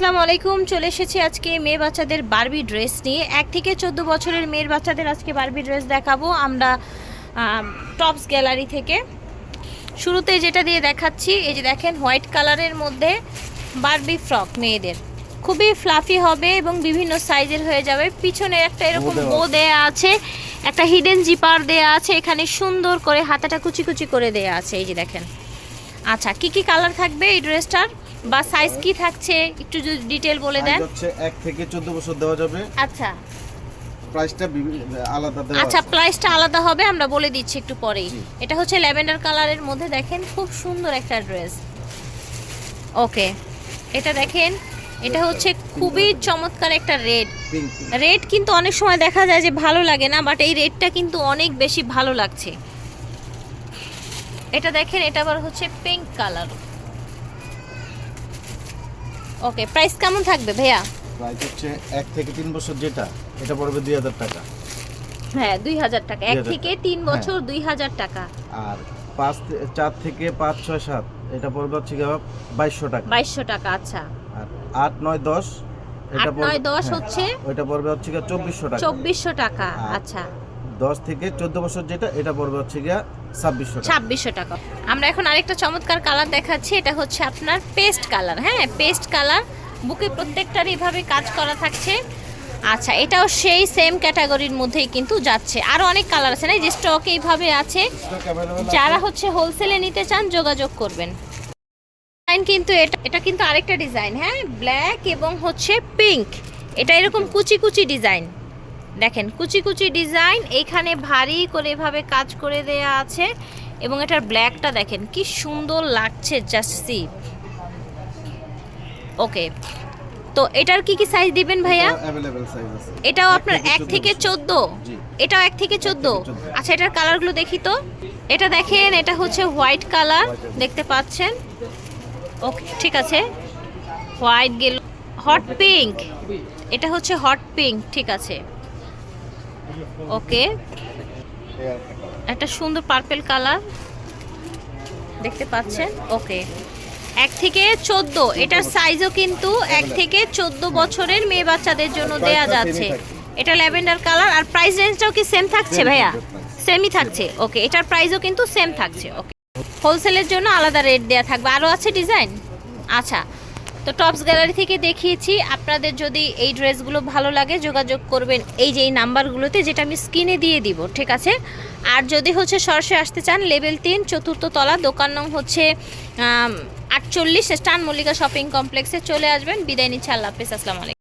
আসসালামু আলাইকুম চলে এসেছি আজকে মেয়ে বাচ্চাদের বারবি ড্রেস নিয়ে। এক থেকে চোদ্দ বছরের মেয়ের বাচ্চাদের আজকে বারবি ড্রেস দেখাবো আমরা টপস গ্যালারি থেকে। শুরুতে যেটা দিয়ে দেখাচ্ছি এই যে দেখেন হোয়াইট কালারের মধ্যে বারবি ফ্রক মেয়েদের। খুবই ফ্লাফি হবে এবং বিভিন্ন সাইজের হয়ে যাবে। পিছনে একটা এরকম দেওয়া বো দেয়া আছে একটা হিডেন জিপার দেয়া আছে এখানে সুন্দর করে হাতাটা কুচি কুচি করে দেয়া আছে এই যে দেখেন। আচ্ছা কি কি কালার থাকবে এই ড্রেসটার বা সাইজ কি থাকছে? একটু যদি ডিটেল বলে দেন। হচ্ছে এক থেকে চোদ্দ বছর দেওয়া যাবে। আচ্ছা। প্রাইসটা আলাদা দেওয়া আচ্ছা প্রাইসটা আলাদা হবে আমরা বলে দিচ্ছি একটু পরেই। এটা হচ্ছে ল্যাভেন্ডার কালারের মধ্যে দেখেন খুব সুন্দর একটা ড্রেস ওকে এটা দেখেন এটা হচ্ছে খুবই চমৎকার একটা রেড রেড কিন্তু অনেক সময় দেখা যায় যে ভালো লাগে না বাট এই রেডটা কিন্তু অনেক বেশি ভালো লাগছে। এটা দেখেন এটা আবার হচ্ছে পিঙ্ক কালার ওকে প্রাইস কেমন থাকবে ভাইয়া? প্রাইস হচ্ছে এক থেকে তিন বছর যেটা এটা পড়বে দুই হাজার টাকা। হ্যাঁ দুই হাজার টাকা। এক থেকে তিন হ্যাঁ। বছর দুই হাজার টাকা। আর পাঁচ চার থেকে পাঁচ ছয় সাত এটা পড়বে হচ্ছে বাইশশো টাকা। বাইশশো টাকা আচ্ছা। আর আট নয় দশ এটা নয় দশ হ্যাঁ, হচ্ছে ওইটা পড়বে হচ্ছে গিয়ে চব্বিশশো টাকা। চব্বিশশো টাকা আচ্ছা। দশ থেকে চোদ্দ বছর যেটা এটা পড়বে হচ্ছে গিয়া ছাব্বিশশো টাকা। আমরা এখন আরেকটা চমৎকার কালার দেখাচ্ছি এটা হচ্ছে আপনার পেস্ট কালার। হ্যাঁ পেস্ট কালার। বুকে প্রত্যেকটার এইভাবে কাজ করা থাকছে। আচ্ছা এটাও সেই সেম ক্যাটাগরির মধ্যেই কিন্তু যাচ্ছে। আরও অনেক কালার আছে না যে স্টক এইভাবে আছে। যারা হচ্ছে হোলসেলে নিতে চান যোগাযোগ করবেন। ডিজাইন কিন্তু এটা এটা কিন্তু আরেকটা ডিজাইন হ্যাঁ? ব্ল্যাক এবং হচ্ছে পিঙ্ক এটা এরকম কুচি কুচি ডিজাইন দেখেন কুচি কুচি ডিজাইন এইখানে ভারী করে এভাবে কাজ করে দেয়া আছে এবং এটার ব্ল্যাকটা দেখেন কি সুন্দর লাগছে জাস্ট সি ওকে তো এটার কি কি সাইজ দিবেন ভাইয়া? এটাও আপনার এক থেকে। চোদ্দ? এটাও এক থেকে চোদ্দ? আচ্ছা এটার কালারগুলো দেখি তো। এটা দেখেন এটা হচ্ছে হোয়াইট কালার দেখতে পাচ্ছেন? ওকে ঠিক আছে। হোয়াইট গেল হট পিঙ্ক এটা হচ্ছে হট পিঙ্ক ঠিক আছে। ওকে। একটা সুন্দর পার্পেল কালার দেখতে পাচ্ছেন? ওকে। এক থেকে চোদ্দ, এটার সাইজও কিন্তু এক থেকে চোদ্দ বছরের মেয়ে বাচ্চাদের জন্য দেয়া যাচ্ছে। এটা ল্যাভেন্ডার কালার আর প্রাইস রেঞ্জটাও কি সেম থাকছে ভাইয়া? সেমই থাকছে। ওকে, এটার প্রাইসও কিন্তু সেম থাকছে। ওকে। হোলসেলের জন্য আলাদা রেট দেয়া থাকবে। আরও আছে ডিজাইন আচ্ছা। তো টপস গ্যালারি থেকে দেখিয়েছি। আপনাদের যদি এই ড্রেসগুলো ভালো লাগে, যোগাযোগ করবেন এই যে এই নাম্বারগুলোতে, যেটা আমি স্ক্রিনে দিয়ে দিব, ঠিক আছে? আর যদি হচ্ছে সরষে আসতে চান, লেভেল তিন, চতুর্থ তলা, দোকান নং হচ্ছে আটচল্লিশ, স্টান মল্লিকা শপিং কমপ্লেক্সে চলে আসবেন। বিদায় নিচ্ছে, আল্লাহ হাফিজ, আসসালামু আলাইকুম।